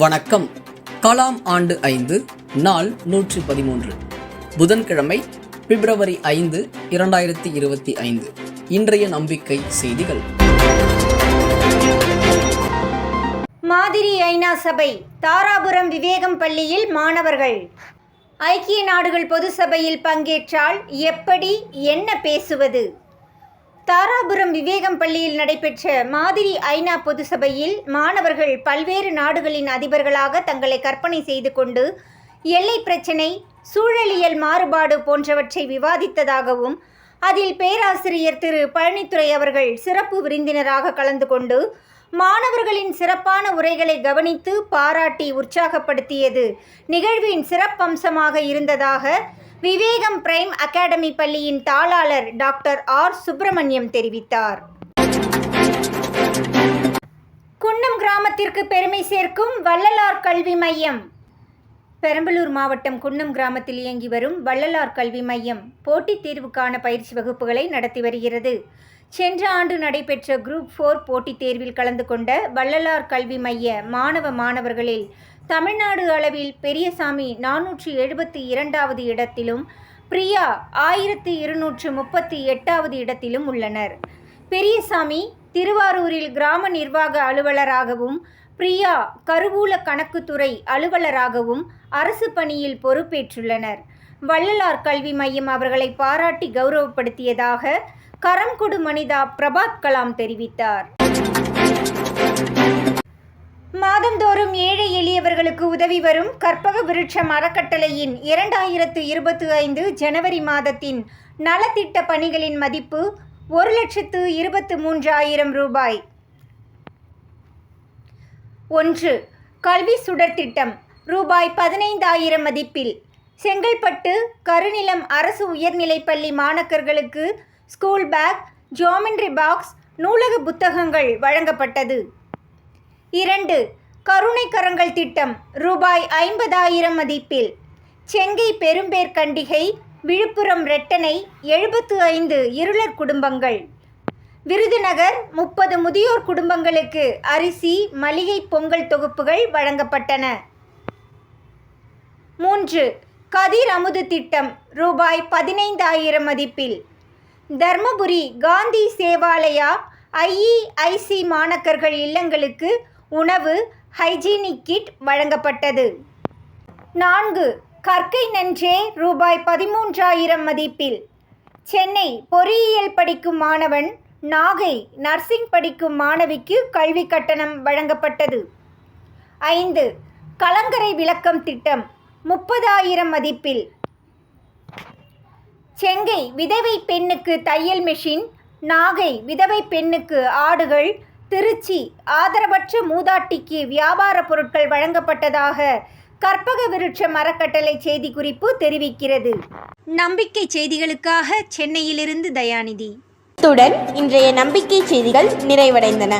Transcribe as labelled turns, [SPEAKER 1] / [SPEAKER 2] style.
[SPEAKER 1] வணக்கம். கலாம் ஆண்டு ஐந்து நாள் நூற்றி பதிமூன்று. புதன்கிழமை பிப்ரவரி ஐந்து இரண்டாயிரத்தி இருபத்தி ஐந்து. இன்றைய நம்பிக்கை செய்திகள்.
[SPEAKER 2] மாதிரி ஐநா சபை தாராபுரம் விவேகம் பள்ளியில் மாணவர்கள். ஐக்கிய நாடுகள் பொது சபையில் பங்கேற்றால் எப்படி என்ன பேசுவது? தாராபுரம் விவேகம் பள்ளியில் நடைபெற்ற மாதிரி ஐநா பொது சபையில் மாணவர்கள் பல்வேறு நாடுகளின் அதிபர்களாக தங்களை கற்பனை செய்து கொண்டு எல்லை பிரச்சினை சூழலியல் மாறுபாடு போன்றவற்றை விவாதித்ததாகவும் அதில் பேராசிரியர் திரு பழனித்துறை அவர்கள் சிறப்பு விருந்தினராக கலந்து கொண்டு மாணவர்களின் சிறப்பான உரைகளை கவனித்து பாராட்டி உற்சாகப்படுத்தியது நிகழ்வின் சிறப்பம்சமாக இருந்ததாக விவேகம் பிரைம் அகாடமி பள்ளியின் தாளாளர் டாக்டர் ஆர். சுப்பிரமணியம் தெரிவித்தார். குன்னம் கிராமத்திற்கு பெருமை சேர்க்கும் வள்ளலார் கல்வி மையம். பெரம்பலூர் மாவட்டம் குன்னம் கிராமத்தில் இயங்கி வரும் வள்ளலார் கல்வி மையம் போட்டித் தேர்வுக்கான பயிற்சி வகுப்புகளை நடத்தி வருகிறது. சென்ற ஆண்டு நடைபெற்ற குரூப் ஃபோர் போட்டித் தேர்வில் கலந்து கொண்ட வள்ளலார் கல்வி மைய மாணவ மாணவர்களில் தமிழ்நாடு அளவில் பெரியசாமி நானூற்றி எழுபத்தி இரண்டாவது இடத்திலும் பிரியா ஆயிரத்தி இருநூற்று முப்பத்தி எட்டாவது இடத்திலும் உள்ளனர். பெரியசாமி திருவாரூரில் கிராம நிர்வாக அலுவலராகவும் பிரியா கருவூல கணக்குத்துறை அலுவலராகவும் அரசு பணியில் பொறுப்பேற்றுள்ளனர். வள்ளலார் கல்வி மையம் அவர்களை பாராட்டி கௌரவப்படுத்தியதாக கரம் கொடு மனிதா பிரபாத் கலாம் தெரிவித்தார். உதவி வரும் கற்பக விருட்சம் அறக்கட்டளையின் இரண்டாயிரத்து இருபத்தி ஐந்து ஜனவரி மாதத்தின் நலத்திட்ட பணிகளின் மதிப்பு ஒரு லட்சத்து இருபத்து மூன்றாயிரம் ரூபாய். ஒன்று. கல்வி சுடர் திட்டம் ரூபாய் பதினைந்தாயிரம் மதிப்பில். செங்கல்பட்டு கருநிலம் அரசு உயர்நிலைப்பள்ளி மாணக்கர்களுக்கு ஸ்கூல் பேக் ஜியோமெட்ரி பாக்ஸ் நூலக புத்தகங்கள் வழங்கப்பட்டது. இரண்டு. கருணை கரங்கள் திட்டம் ரூபாய் ஐம்பதாயிரம் மதிப்பில். செங்கை பெரும்பேர் கண்டிகை விழுப்புரம் ரெட்டனை எழுபத்து ஐந்து இருளர் குடும்பங்கள். விருதுநகர் முப்பது முதியோர் குடும்பங்களுக்கு அரிசி மளிகை பொங்கல் தொகுப்புகள் வழங்கப்பட்டன. மூன்று கதிர் அமுது திட்டம் ரூபாய் பதினைந்தாயிரம் மதிப்பில். தர்மபுரி காந்தி சேவாலயா ஐஇஐசி மாணக்கர்கள் இல்லங்களுக்கு உணவு ஹைஜீனிக் கிட் வழங்கப்பட்டது. நான்கு கற்கை நன்றே ரூபாய் பதிமூன்றாயிரம் மதிப்பில். சென்னை பொறியியல் படிக்கும் மாணவன் நாகை நர்சிங் படிக்கும் மாணவிக்கு கல்வி கட்டணம் வழங்கப்பட்டது. ஐந்து கலங்கரை விளக்கம் திட்டம் முப்பதாயிரம் மதிப்பில். செங்கை விதவை பெண்ணுக்கு தையல் மெஷின் நாகை விதவை பெண்ணுக்கு ஆடுகள் திருச்சி ஆதரவற்ற மூதாட்டிக்கு வியாபார பொருட்கள் வழங்கப்பட்டதாக கற்பக விருட்சம் அறக்கட்டளை செய்திக்குறிப்பு தெரிவிக்கிறது. நம்பிக்கை செய்திகளுக்காக சென்னையிலிருந்து தயாநிதி.
[SPEAKER 3] இத்துடன் இன்றைய நம்பிக்கை செய்திகள் நிறைவடைந்தன.